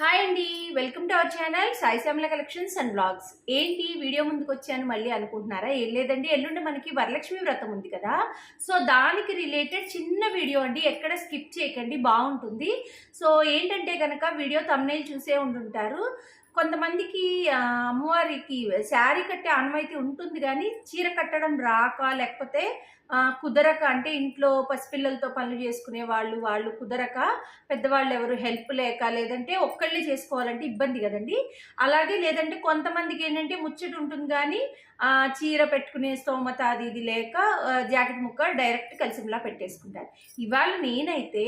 Hi అండి. Welcome to our channel Sai Shyamala collections and blogs ఏంటి? Video ముందుకు వచ్చాను మళ్ళీ అనుకుంటున్నారా? ఏం లేదండి. ఎల్లుండి మనకి వరలక్ష్మి వ్రతం ఉంది కదా. సో దానికి రిలేటెడ్ చిన్న వీడియో అండి. ఎక్కడ స్కిప్ చేయకండి. బాగుంటుంది. సో ఏంటంటే కనుక వీడియో తమ్నేల్ చూసే ఉంటుంటారు కొంతమందికి అమ్మవారికి శారీ కట్టే ఆనవాయితీ ఉంటుంది కానీ చీర కట్టడం రాక లేకపోతే కుదరక అంటే ఇంట్లో పసిపిల్లలతో పనులు చేసుకునే వాళ్ళు వాళ్ళు కుదరక పెద్దవాళ్ళు ఎవరు హెల్ప్ లేక లేదంటే ఒక్కళ్ళే చేసుకోవాలంటే ఇబ్బంది కదండి. అలాగే లేదంటే కొంతమందికి ఏంటంటే ముచ్చట ఉంటుంది కానీ చీర పెట్టుకునే స్తోమత అది ఇది లేక జాకెట్ ముక్క డైరెక్ట్ కలిసిలా పెట్టేసుకుంటారు. ఇవాళ నేనైతే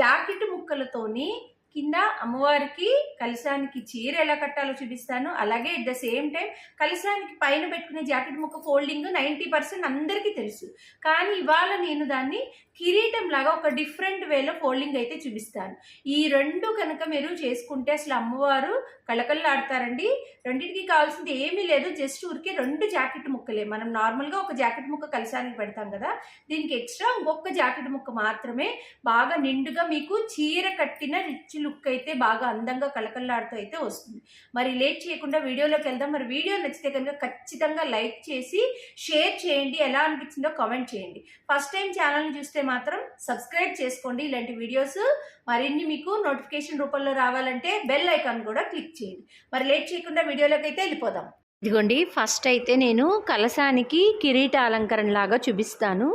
జాకెట్ ముక్కలతోని కింద అమ్మవారికి కలశానికి చీర ఎలా కట్టాలో చూపిస్తాను. అలాగే ఎట్ ద సేమ్ టైం కలశానికి పైన పెట్టుకునే జాకెట్ ముక్క ఫోల్డింగ్ నైంటీ పర్సెంట్ అందరికీ తెలుసు. కానీ ఇవాళ నేను దాన్ని కిరీటం లాగా ఒక డిఫరెంట్ వేలో ఫోల్డింగ్ అయితే చూపిస్తాను. ఈ రెండు కనుక మీరు చేసుకుంటే అసలు అమ్మవారు కళకళలాడతారండి. రెండింటికి కావాల్సింది ఏమీ లేదు. జస్ట్ ఊరికే రెండు జాకెట్ ముక్కలే. మనం నార్మల్గా ఒక జాకెట్ ముక్క కలిసానికి పెడతాం కదా దీనికి ఎక్స్ట్రా ఇంకొక జాకెట్ ముక్క మాత్రమే బాగా నిండుగా మీకు చీర కట్టిన రిచ్ లుక్ అయితే బాగా అందంగా కళకళలాడుతూ అయితే వస్తుంది. మరి లేట్ చేయకుండా వీడియోలోకి వెళ్దాం. మరి వీడియో నచ్చితే కనుక ఖచ్చితంగా లైక్ చేసి షేర్ చేయండి. ఎలా అనిపించిందో కామెంట్ చేయండి. ఫస్ట్ టైం ఛానల్ని చూస్తే మాత్రం సబ్స్క్రైబ్ చేసుకోండి. ఇలాంటి వీడియోస్ మరిన్ని మీకు నోటిఫికేషన్ రూపంలో రావాలంటే బెల్ ఐకాన్ కూడా క్లిక్ చేయండి. మరి లేట్ చేయకుండా వీడియోలోకి అయితే వెళ్ళిపోదాం. ఇదిగోండి ఫస్ట్ అయితే నేను కలసానికి కిరీట అలంకరణ లాగా చూపిస్తాను.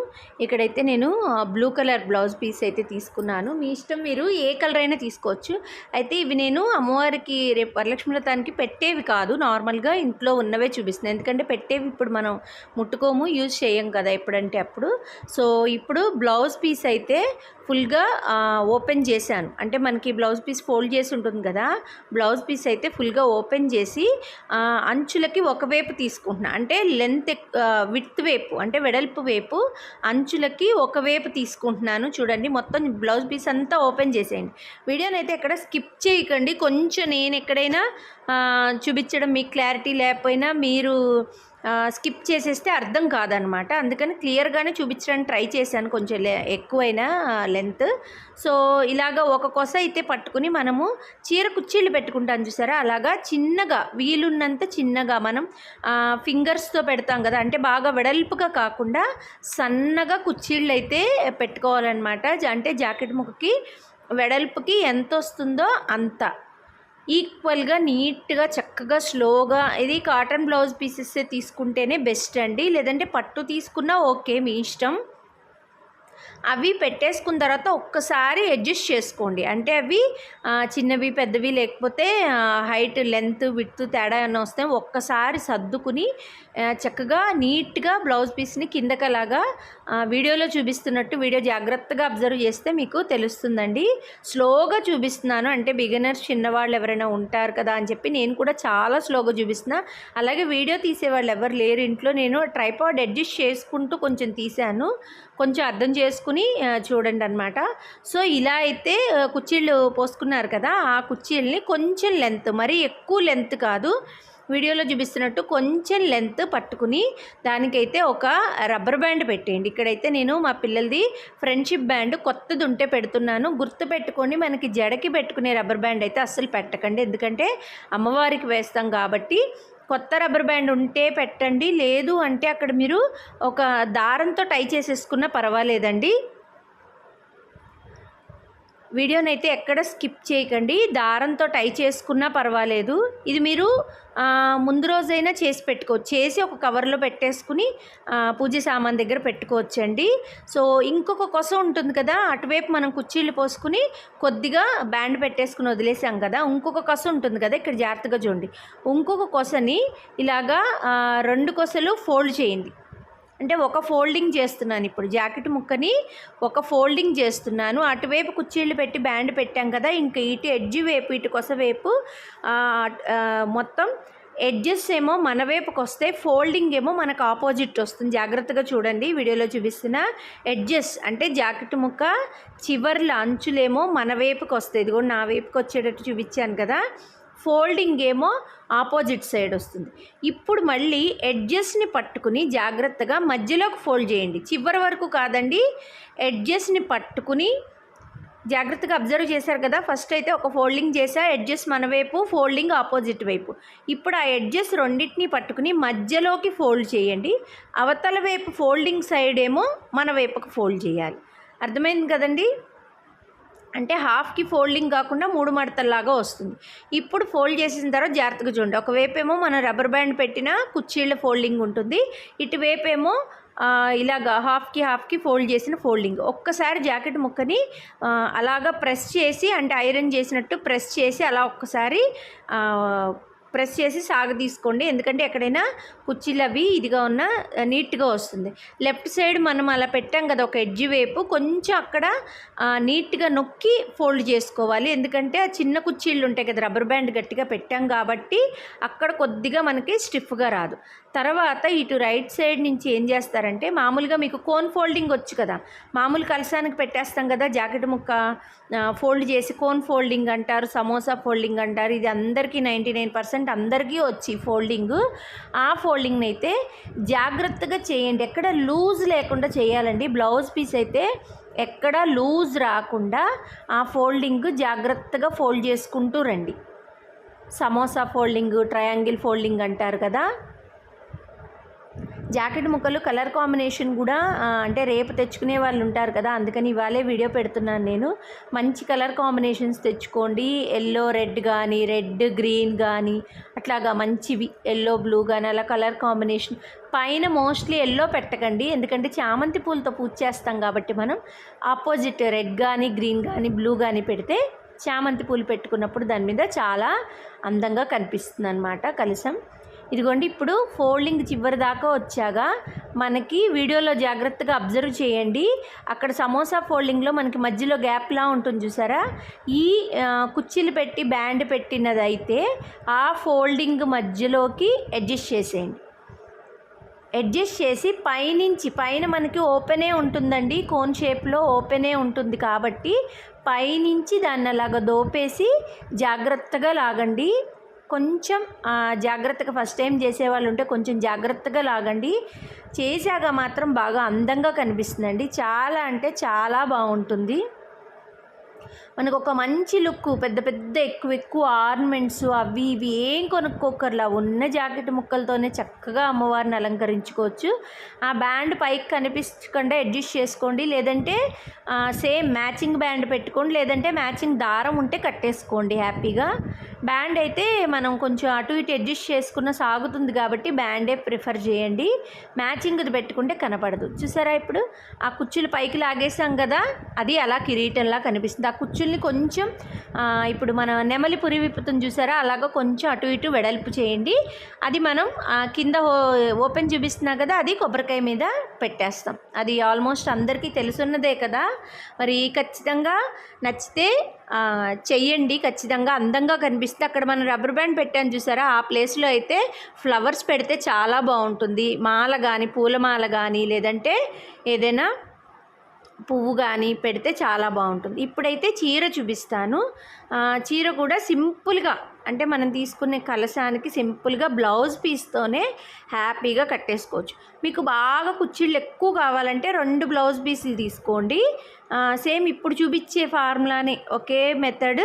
ఇక్కడైతే నేను బ్లూ కలర్ బ్లౌజ్ పీస్ అయితే తీసుకున్నాను. మీ ఇష్టం మీరు ఏ కలర్ అయినా తీసుకోవచ్చు. అయితే ఇవి నేను అమ్మవారికి రేపు వరలక్ష్మి వ్రతానికి పెట్టేవి కాదు. నార్మల్గా ఇంట్లో ఉన్నవే చూపిస్తున్నాను. ఎందుకంటే పెట్టేవి ఇప్పుడు మనం ముట్టుకోము యూజ్ చేయం కదా ఎప్పుడంటే అప్పుడు. సో ఇప్పుడు బ్లౌజ్ పీస్ అయితే ఫుల్గా ఓపెన్ చేశాను. అంటే మనకి బ్లౌజ్ పీస్ ఫోల్డ్ చేసి ఉంటుంది కదా బ్లౌజ్ పీస్ అయితే ఫుల్గా ఓపెన్ చేసి అంచులకి ఒక ఒకవైపు తీసుకుంటున్నా. అంటే లెంత్ విత్ వైపు అంటే వెడల్పు వైపు అంచులకి ఒకవైపు తీసుకుంటున్నాను. చూడండి మొత్తం బ్లౌజ్ పీస్ అంతా ఓపెన్ చేసేయండి. వీడియోని అయితే ఎక్కడ స్కిప్ చేయకండి. కొంచెం నేను ఎక్కడైనా చూపించడం మీకు క్లారిటీ లేకపోయినా మీరు స్కిప్ చేసేస్తే అర్థం కాదనమాట. అందుకని క్లియర్గానే చూపించడానికి ట్రై చేశాను కొంచెం ఎక్కువైన ఎక్కువైనా లెంత్. సో ఇలాగ ఒక కొస అయితే పట్టుకుని మనము చీర కుర్చీలు పెట్టుకుంటాం చూసారా? అలాగా చిన్నగా వీలున్నంత చిన్నగా మనం ఫింగర్స్తో పెడతాం కదా? అంటే బాగా వెడల్పుగా కాకుండా సన్నగా కుర్చీళ్ళు అయితే పెట్టుకోవాలన్నమాట అంటే జాకెట్ ముక్కకి వెడల్పుకి ఎంత వస్తుందో అంత. ఈక్వల్గా నీట్గా చక్కగా స్లోగా ఇది కాటన్ బ్లౌజ్ పీసెస్ తీసుకుంటేనే బెస్ట్ అండి. లేదంటే పట్టు తీసుకున్నా ఓకే మీ ఇష్టం. అవి పెట్టేసుకున్న తర్వాత ఒక్కసారి అడ్జస్ట్ చేసుకోండి. అంటే అవి చిన్నవి పెద్దవి లేకపోతే హైట్ లెంత్ విత్ తేడా అని వస్తే ఒక్కసారి సర్దుకుని చక్కగా నీట్గా బ్లౌజ్ పీస్ని కిందకలాగా వీడియోలో చూపిస్తున్నట్టు వీడియో జాగ్రత్తగా అబ్జర్వ్ చేస్తే మీకు తెలుస్తుందండి. స్లోగా చూపిస్తున్నాను. అంటే బిగినర్స్ చిన్నవాళ్ళు ఎవరైనా ఉంటారు కదా అని చెప్పి నేను కూడా చాలా స్లోగా చూపిస్తున్నా. అలాగే వీడియో తీసేవాళ్ళు ఎవరు లేరు ఇంట్లో. నేను ట్రైపాడ్ అడ్జస్ట్ చేసుకుంటూ కొంచెం తీశాను. కొంచెం అర్థం చేసుకుని చూడండి అనమాట సో ఇలా అయితే కుర్చీళ్ళు పోసుకున్నారు కదా. ఆ కుర్చీల్ని కొంచెం లెంత్ మరీ ఎక్కువ లెంత్ కాదు. వీడియోలో చూపిస్తున్నట్టు కొంచెం లెంత్ పట్టుకుని దానికైతే ఒక రబ్బర్ బ్యాండ్ పెట్టేయండి. ఇక్కడైతే నేను మా పిల్లలది ఫ్రెండ్షిప్ బ్యాండ్ కొత్తది ఉంటే పెడుతున్నాను. గుర్తు పెట్టుకొని మనకి జడకి పెట్టుకునే రబ్బర్ బ్యాండ్ అయితే అస్సలు పెట్టకండి. ఎందుకంటే అమ్మవారికి వేస్తాం కాబట్టి కొత్త రబ్బర్ బ్యాండ్ ఉంటే పెట్టండి. లేదు అంటే అక్కడ మీరు ఒక దారంతో టై చేసేసుకున్నా పర్వాలేదండి. వీడియోని అయితే ఎక్కడ స్కిప్ చేయకండి. దారంతో టై చేసుకున్నా పర్వాలేదు. ఇది మీరు ముందు రోజైనా చేసి పెట్టుకోవచ్చు. చేసి ఒక కవర్లో పెట్టేసుకుని పూజ సామాన్ దగ్గర పెట్టుకోవచ్చండి. సో ఇంకొక కొస ఉంటుంది కదా అటువైపు మనం కుర్చీలు పోసుకుని కొద్దిగా బ్యాండ్ పెట్టేసుకుని వదిలేసాం కదా ఇంకొక కొస ఉంటుంది కదా ఇక్కడ జాగ్రత్తగా చూడండి. ఇంకొక కొసని ఇలాగా రెండు కొసలు ఫోల్డ్ చేయండి. అంటే ఒక ఫోల్డింగ్ చేస్తున్నాను ఇప్పుడు. జాకెట్ ముక్కని ఒక ఫోల్డింగ్ చేస్తున్నాను. అటువైపు కుర్చీలు పెట్టి బ్యాండ్ పెట్టాం కదా ఇంకా ఇటు ఎడ్జి వైపు ఇటు కొస వైపు మొత్తం ఎడ్జెస్ ఏమో మన వైపుకి వస్తే ఫోల్డింగ్ ఏమో మనకు ఆపోజిట్ వస్తుంది. జాగ్రత్తగా చూడండి వీడియోలో చూపిస్తున్న ఎడ్జెస్ అంటే జాకెట్ ముక్క చివర్ల అంచులేమో మన వైపుకి వస్తాయి ఇది కూడా నా వైపుకి వచ్చేటట్టు చూపించాను కదా. ఫోల్డింగ్ ఏమో ఆపోజిట్ సైడ్ వస్తుంది. ఇప్పుడు మళ్ళీ ఎడ్జెస్ని పట్టుకుని జాగ్రత్తగా మధ్యలోకి ఫోల్డ్ చేయండి. చివరి వరకు కాదండి ఎడ్జెస్ని పట్టుకుని జాగ్రత్తగా అబ్జర్వ్ చేశారు కదా? ఫస్ట్ అయితే ఒక ఫోల్డింగ్ చేసా ఎడ్జెస్ మన వైపు ఫోల్డింగ్ ఆపోజిట్ వైపు. ఇప్పుడు ఆ ఎడ్జెస్ రెండింటిని పట్టుకుని మధ్యలోకి ఫోల్డ్ చేయండి. అవతల వైపు ఫోల్డింగ్ సైడ్ ఏమో మన వైపుకు ఫోల్డ్ చేయాలి. అర్థమైంది కదండి? అంటే హాఫ్కి ఫోల్డింగ్ కాకుండా మూడు మడతల్లాగా వస్తుంది. ఇప్పుడు ఫోల్డ్ చేసిన తర్వాత జాగ్రత్తగా చూడండి. ఒకవైపు మనం రబ్బర్ బ్యాండ్ పెట్టిన కుర్చీళ్ళ ఫోల్డింగ్ ఉంటుంది. ఇటువైపు ఏమో ఇలాగా హాఫ్కి హాఫ్కి ఫోల్డ్ చేసిన ఫోల్డింగ్. ఒక్కసారి జాకెట్ ముక్కని అలాగా ప్రెస్ చేసి అంటే ఐరన్ చేసినట్టు ప్రెస్ చేసి అలా ఒక్కసారి ప్రెస్ చేసి సాగ తీసుకోండి. ఎందుకంటే ఎక్కడైనా కుర్చీలు అవి ఇదిగా ఉన్న నీట్గా వస్తుంది. లెఫ్ట్ సైడ్ మనం అలా పెట్టాం కదా ఒక ఎడ్జి వైపు. కొంచెం అక్కడ నీట్గా నొక్కి ఫోల్డ్ చేసుకోవాలి. ఎందుకంటే ఆ చిన్న కుర్చీలు ఉంటాయి కదా రబ్బర్ బ్యాండ్ గట్టిగా పెట్టాం కాబట్టి అక్కడ కొద్దిగా మనకి స్టిఫ్గా రాదు. తర్వాత ఇటు రైట్ సైడ్ నుంచి ఏం చేస్తారంటే మామూలుగా మీకు కోన్ ఫోల్డింగ్ వచ్చు కదా. మామూలు కలసానికి పెట్టేస్తాం కదా జాకెట్ ముక్క ఫోల్డ్ చేసి కోన్ ఫోల్డింగ్ అంటారు సమోసా ఫోల్డింగ్ అంటారు. ఇది అందరికీ నైంటీ నైన్ పర్సెంట్ అందరికీ వచ్చి ఫోల్డింగ్. ఆ ఫోల్డింగ్ని అయితే జాగ్రత్తగా చేయండి. ఎక్కడ లూజ్ లేకుండా చేయాలండి. బ్లౌజ్ పీస్ అయితే ఎక్కడ లూజ్ రాకుండా ఆ ఫోల్డింగ్ జాగ్రత్తగా ఫోల్డ్ చేసుకుంటూ రండి. సమోసా ఫోల్డింగ్ ట్రయాంగిల్ ఫోల్డింగ్ అంటారు కదా. జాకెట్ ముక్కలు కలర్ కాంబినేషన్ కూడా అంటే రేపు తెచ్చుకునే వాళ్ళు ఉంటారు కదా అందుకని ఇవాళే వీడియో పెడుతున్నాను నేను. మంచి కలర్ కాంబినేషన్స్ తెచ్చుకోండి. ఎల్లో రెడ్ కానీ రెడ్ గ్రీన్ కానీ అట్లాగా మంచివి ఎల్లో బ్లూ కానీ అలా కలర్ కాంబినేషన్. పైన మోస్ట్లీ ఎల్లో పెట్టకండి ఎందుకంటే చామంతి పూలతో పూజ చేస్తాం కాబట్టి మనం. ఆపోజిట్ రెడ్ కానీ గ్రీన్ కానీ బ్లూ కానీ పెడితే చామంతి పూలు పెట్టుకున్నప్పుడు దాని మీద చాలా అందంగా కనిపిస్తుంది అనమాట కలసం ఇదిగోండి ఇప్పుడు ఫోల్డింగ్ చివరి దాకా వచ్చాక మనకి వీడియోలో జాగ్రత్తగా అబ్జర్వ్ చేయండి. అక్కడ సమోసా ఫోల్డింగ్లో మనకి మధ్యలో గ్యాప్లా ఉంటుంది చూసారా? ఈ కుర్చీలు పెట్టి బ్యాండ్ పెట్టినదైతే ఆ ఫోల్డింగ్ మధ్యలోకి అడ్జస్ట్ చేసేయండి. అడ్జస్ట్ చేసి పైనుంచి పైన మనకి ఓపెనే ఉంటుందండి. కోన్ షేప్లో ఓపెనే ఉంటుంది కాబట్టి పైనుంచి దాన్ని అలాగ దోపేసి జాగ్రత్తగా లాగండి. కొంచెం జాగ్రత్తగా ఫస్ట్ టైం చేసేవాళ్ళు ఉంటే కొంచెం జాగ్రత్తగా లాగండి. చేశాక మాత్రం బాగా అందంగా కనిపిస్తుందండి. చాలా అంటే చాలా బాగుంటుంది. మనకు ఒక మంచి లుక్ పెద్ద పెద్ద ఎక్కువ ఎక్కువ ఆర్నమెంట్స్ అవి ఇవి ఏం కొనుక్కోకర్లా ఉన్న జాకెట్ ముక్కలతోనే చక్కగా అమ్మవారిని అలంకరించుకోవచ్చు. ఆ బ్యాండ్ పైకి కనిపించకుండా అడ్జస్ట్ చేసుకోండి. లేదంటే సేమ్ మ్యాచింగ్ బ్యాండ్ పెట్టుకోండి. లేదంటే మ్యాచింగ్ దారం ఉంటే కట్టేసుకోండి హ్యాపీగా. బ్యాండ్ అయితే మనం కొంచెం అటు ఇటు అడ్జస్ట్ చేసుకున్న సాగుతుంది కాబట్టి బ్యాండే ప్రిఫర్ చేయండి. మ్యాచింగ్ది పెట్టుకుంటే కనపడదు. చూసారా ఇప్పుడు? ఆ కుర్చీలు పైకి లాగేసాం కదా? అది అలా కిరీటంలా కనిపిస్తుంది. ఆ కుర్చీల్ని కొంచెం ఇప్పుడు మన నెమలి పురి విప్పుతుంది చూసారా? అలాగా కొంచెం అటు ఇటు వెడల్పు చేయండి. అది మనం కింద ఓపెన్ చూపిస్తున్నా కదా అది కొబ్బరికాయ మీద పెట్టేస్తాం. అది ఆల్మోస్ట్ అందరికీ తెలుసున్నదే కదా? మరి ఖచ్చితంగా నచ్చితే చెయ్యండి ఖచ్చితంగా అందంగా కనిపిస్తుంది అక్కడ మనం రబ్బర్ బ్యాండ్ పెట్టాను చూసారా? ఆ ప్లేస్లో అయితే ఫ్లవర్స్ పెడితే చాలా బాగుంటుంది. మాల కానీ పూలమాల కానీ లేదంటే ఏదైనా పువ్వు కానీ పెడితే చాలా బాగుంటుంది. ఇప్పుడైతే చీర చూపిస్తాను. చీర కూడా సింపుల్గా అంటే మనం తీసుకునే కలశానికి సింపుల్గా బ్లౌజ్ పీస్తోనే హ్యాపీగా కట్టేసుకోవచ్చు. మీకు బాగా కుర్చీళ్ళు ఎక్కువ కావాలంటే రెండు బ్లౌజ్ పీసులు తీసుకోండి. సేమ్ ఇప్పుడు చూపించే ఫార్ములానే ఒకే మెథడ్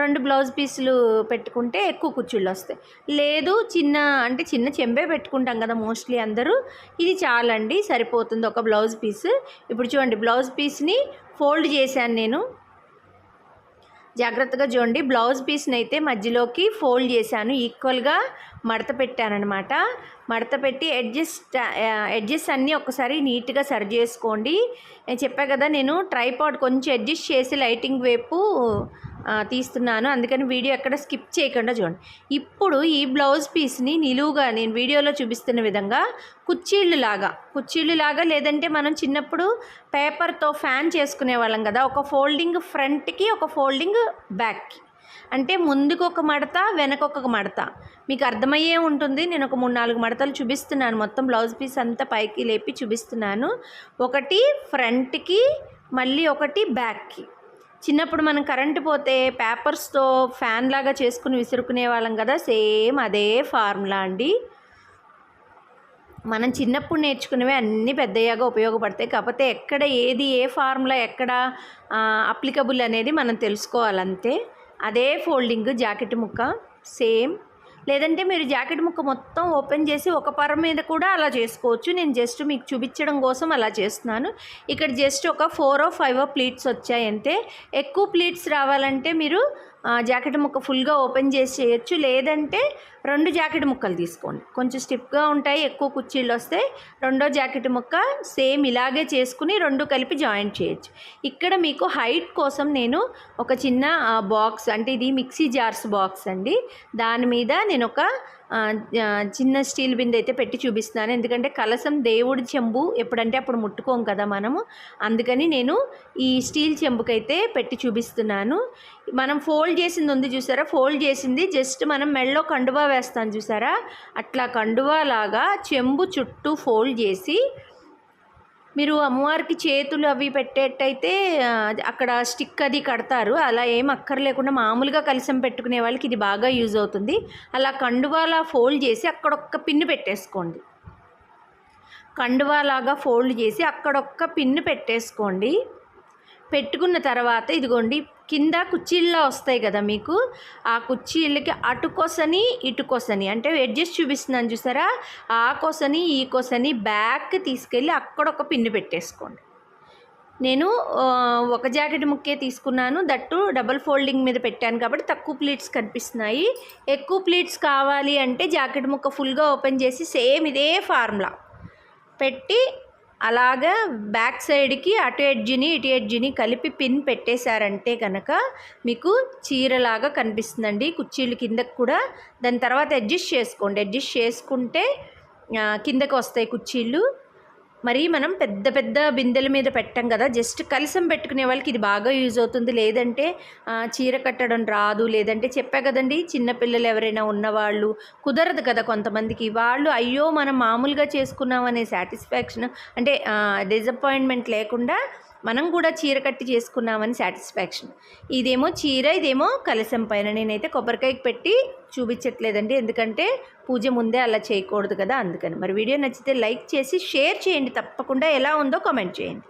రెండు బ్లౌజ్ పీసులు పెట్టుకుంటే ఎక్కువ కుర్చీళ్ళు వస్తాయి. లేదు చిన్న అంటే చిన్న చెంబే పెట్టుకుంటాం కదా మోస్ట్లీ అందరూ. ఇది చాలండి సరిపోతుంది ఒక బ్లౌజ్ పీస్. ఇప్పుడు చూడండి బ్లౌజ్ పీస్ని ఫోల్డ్ చేశాను నేను. జాగ్రత్తగా చూడండి. బ్లౌజ్ పీస్ని అయితే మధ్యలోకి ఫోల్డ్ చేశాను. ఈక్వల్గా మడత పెట్టానమాట మడత పెట్టి ఎడ్జస్ట్ ఎడ్జెస్ అన్నీ ఒకసారి నీట్గా సరి చేసుకోండి. నేను చెప్పా కదా నేను ట్రైపాడ్ కొంచెం అడ్జస్ట్ చేసి లైటింగ్ వైపు తీస్తున్నాను. అందుకని వీడియో ఎక్కడ స్కిప్ చేయకుండా చూడండి. ఇప్పుడు ఈ బ్లౌజ్ పీస్ని నిలువుగా నేను వీడియోలో చూపిస్తున్న విధంగా కుర్చీళ్ళు లాగా కుర్చీళ్ళు లాగా లేదంటే మనం చిన్నప్పుడు పేపర్తో ఫ్యాన్ చేసుకునే వాళ్ళం కదా ఒక ఫోల్డింగ్ ఫ్రంట్కి ఒక ఫోల్డింగ్ బ్యాక్కి. అంటే ముందుకు ఒక మడత వెనక ఒక మడత. మీకు అర్థమయ్యే ఉంటుంది. నేను ఒక మూడు నాలుగు మడతలు చూపిస్తున్నాను. మొత్తం బ్లౌజ్ పీస్ అంతా పైకి లేపి చూపిస్తున్నాను. ఒకటి ఫ్రంట్కి మళ్ళీ ఒకటి బ్యాక్కి. చిన్నప్పుడు మనం కరెంటు పోతే పేపర్స్తో ఫ్యాన్ లాగా చేసుకుని విసురుకునే వాళ్ళం కదా సేమ్ అదే ఫార్ములా అండి. మనం చిన్నప్పుడు నేర్చుకునేవి అన్నీ పెద్దయ్యాగా ఉపయోగపడతాయి. కాకపోతే ఎక్కడ ఏది ఏ ఫార్ములా ఎక్కడ అప్లికబుల్ అనేది మనం తెలుసుకోవాలంతే. అదే ఫోల్డింగ్ జాకెట్ ముక్క సేమ్ లేదంటే మీరు జాకెట్ ముక్క మొత్తం ఓపెన్ చేసి ఒక పర మీద కూడా అలా చేసుకోవచ్చు. నేను జస్ట్ మీకు చూపించడం కోసం అలా చేస్తున్నాను. ఇక్కడ జస్ట్ ఒక ఫోర్ ఓ ఫైవ్ ప్లీట్స్ వచ్చాయి ఎక్కువ ప్లీట్స్ రావాలంటే మీరు జాకెట్ ముక్క ఫుల్గా ఓపెన్ చేసి చేయొచ్చు. లేదంటే రెండు జాకెట్ ముక్కలు తీసుకోండి. కొంచెం స్టిప్గా ఉంటాయి ఎక్కువ కుర్చీలు వస్తాయి రెండో జాకెట్ ముక్క సేమ్ ఇలాగే చేసుకుని రెండు కలిపి జాయింట్ చేయొచ్చు. ఇక్కడ మీకు హైట్ కోసం నేను ఒక చిన్న బాక్స్ అంటే ఇది మిక్సీ జార్స్ బాక్స్ అండి. దాని మీద నేను ఒక చిన్న స్టీల్ బిందె అయితే పెట్టి చూపిస్తున్నాను. ఎందుకంటే కలసం దేవుడి చెంబు ఎప్పుడంటే అప్పుడు ముట్టుకోం కదా మనము. అందుకని నేను ఈ స్టీల్ చెంబుకైతే పెట్టి చూపిస్తున్నాను. మనం ఫోల్డ్ చేసింది ఉంది చూసారా? ఫోల్డ్ చేసింది జస్ట్ మనం మెళ్ళో కండువా వేస్తాం చూసారా? అట్లా కండువా లాగా చెంబు చుట్టూ ఫోల్డ్ చేసి మీరు అమ్మవారికి చేతులు అవి పెట్టేటైతే అక్కడ స్టిక్ అది కడతారు. అలా ఏం అక్కర్లేకుండా మామూలుగా కలిసం పెట్టుకునే వాళ్ళకి ఇది బాగా యూజ్ అవుతుంది. అలా కండువాలా ఫోల్డ్ చేసి అక్కడ ఒక్క పిన్ను పెట్టేసుకోండి. కండువాలాగా ఫోల్డ్ చేసి అక్కడొక్క పిన్ను పెట్టేసుకోండి. పెట్టుకున్న తర్వాత ఇదిగోండి కింద కుర్చీల్లో వస్తాయి కదా మీకు ఆ కుర్చీలకి అటు కోసని ఇటు కోసని అంటే ఎడ్జస్ట్ చూపిస్తున్నాను చూసారా? ఆ కోసని ఈ కోసని బ్యాక్ తీసుకెళ్ళి అక్కడ ఒక పిన్ను పెట్టేసుకోండి. నేను ఒక జాకెట్ ముక్కే తీసుకున్నాను. దట్టు డబల్ ఫోల్డింగ్ మీద పెట్టాను కాబట్టి తక్కువ ప్లీట్స్ కనిపిస్తున్నాయి. ఎక్కువ ప్లీట్స్ కావాలి అంటే జాకెట్ ముక్క ఫుల్గా ఓపెన్ చేసి సేమ్ ఇదే ఫార్ములా. పెట్టి అలాగా బ్యాక్ సైడ్కి అటు ఎడ్జిని ఇటు ఎడ్జిని కలిపి పిన్ పెట్టేశారంటే కనుక మీకు చీరలాగా కనిపిస్తుందండి. కుర్చీలు కిందకు కూడా. దాని తర్వాత అడ్జస్ట్ చేసుకోండి. అడ్జస్ట్ చేసుకుంటే కిందకు వస్తాయి కుర్చీలు. మరి మనం పెద్ద పెద్ద బిందెల మీద పెట్టాం కదా. జస్ట్ కలిసం పెట్టుకునే వాళ్ళకి ఇది బాగా యూజ్ అవుతుంది. లేదంటే చీర కట్టడం రాదు. లేదంటే చెప్పా కదండి చిన్నపిల్లలు ఎవరైనా ఉన్నవాళ్ళు కుదరదు కదా కొంతమందికి. వాళ్ళు అయ్యో మనం మామూలుగా చేసుకున్నామనే సాటిస్ఫాక్షన్ అంటే డిసప్పాయింట్మెంట్ లేకుండా మనం కూడా చీర కట్టి చేసుకున్నామని సాటిస్ఫాక్షన్ ఇదేమో చీర ఇదేమో కలశం పైన. నేనైతే కొబ్బరికాయకి పెట్టి చూపించట్లేదండి. ఎందుకంటే పూజ ముందే అలా చేయకూడదు కదా అందుకని. మరి వీడియో నచ్చితే లైక్ చేసి షేర్ చేయండి. తప్పకుండా ఎలా ఉందో కామెంట్ చేయండి.